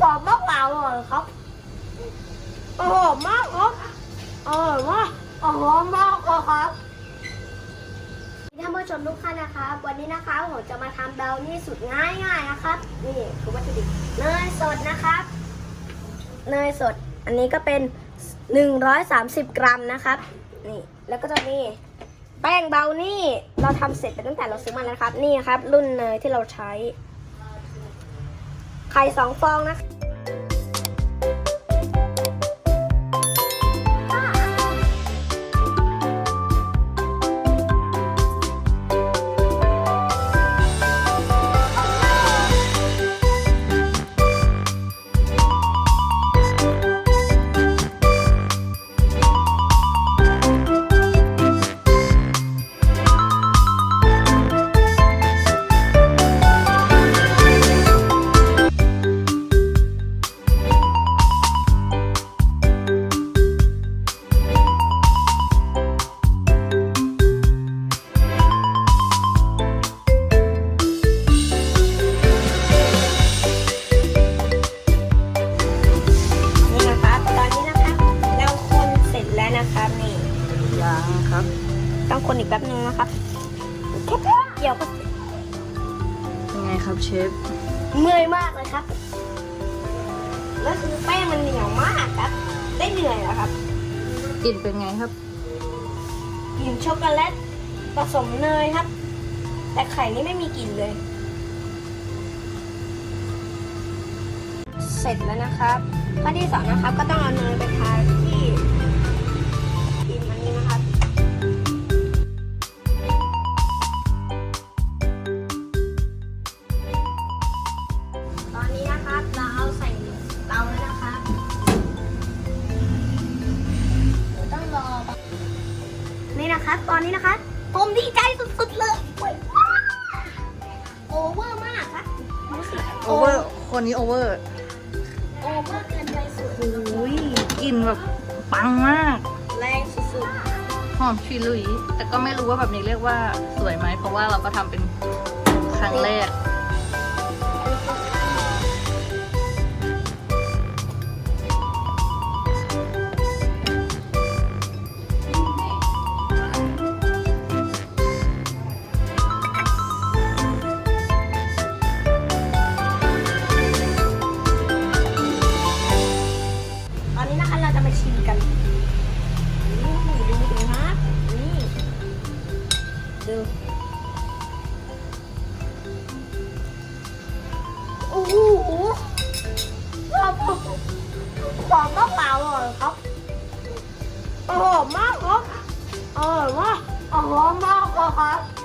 หอมมากเปล่าเลยครับหอมมากครับอร่อยมากหอมมากครับท่านผู้ชมทุกท่านนะครับวันนี้นะคะผมจะมาทำเบลนี่สุดง่ายๆนะครับ นี่คือวัตถุดิบเนยสดนะครับ เนยสด อันนี้ก็เป็น 130 กรัมนะครับ นี่ แล้วก็จะมีแป้งเบลนี่ เราทำเสร็จไปตั้งแต่เราซื้อมาแล้วครับ นี่ครับ รุ่นเนยที่เราใช้ ไข่สองฟองนะคะ นะครับนี่ยังครับ ต้องคนอีกแป๊บนึงนะครับแค่แป๊บเดียวก็เป็นไงครับเชฟเมื่อยมากเลยครับ แล้วคือแป้งมันเหนียวมากครับ ได้เหนื่อยแล้วครับกลิ่นเป็นไงครับกลิ่นช็อกโกแลตผสมเนยครับ แต่ไข่นี่ไม่มีกลิ่นเลย เสร็จแล้วนะครับ ข้อที่สองนะครับก็ต้องเอาเนยไปทาที่ นี่นะครับตอนนี้นะคะ ผมดีใจสุดๆเลยโอ้ยโอเวอร์มากครับรู้สึกโอเวอร์คนนี้โอเวอร์โอเวอร์เกินไปสุดโอ้ยกลิ่นแบบปังมาก แรงสุดหอมชุยลุยแต่ก็ไม่รู้ว่าแบบนี้เรียกว่าสวยไหมเพราะว่าเราก็ทำเป็นครั้งแรก หครับหอมมากเปล่าเลยครับอร่อยมากครับอร่อยมากอร่อยมากครับ